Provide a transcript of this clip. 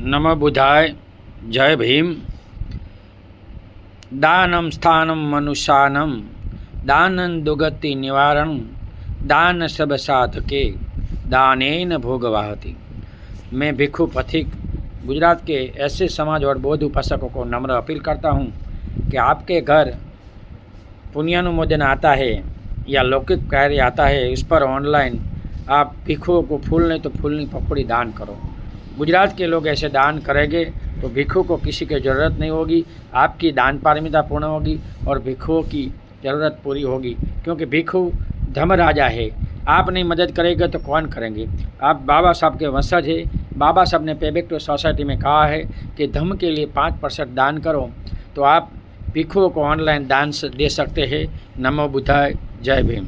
नम बुधाय। जय भीम। दानम स्थानम मनुषानम दानन दुगति निवारण। दान सब साधके। दानेन भोगवाहती। मैं भिक्षु पथिक। गुजरात के ऐसे समाज और बौद्ध उपासकों को नम्र अपील करता हूँ कि आपके घर पुण्यानुमोदन आता है या लौकिक कार्य आता है उस पर ऑनलाइन आप भिक्षुओं को फूल नहीं तो फूलनी पकौड़ी दान करो। गुजरात के लोग ऐसे दान करेंगे तो भिक्षु को किसी की ज़रूरत नहीं होगी, आपकी दान पारमिता पूर्ण होगी और भिक्षुओं की ज़रूरत पूरी होगी, क्योंकि भिक्षु धर्म राजा है। आप नहीं मदद करेंगे तो कौन करेंगे? आप बाबा साहब के वंशज है। बाबा साहब ने पेबेक टू सोसाइटी में कहा है कि धर्म के लिए पाँच परसेंट दान करो तो आप भिक्षुओं को ऑनलाइन दान दे सकते हैं। नमो बुद्धाय, जय भीम।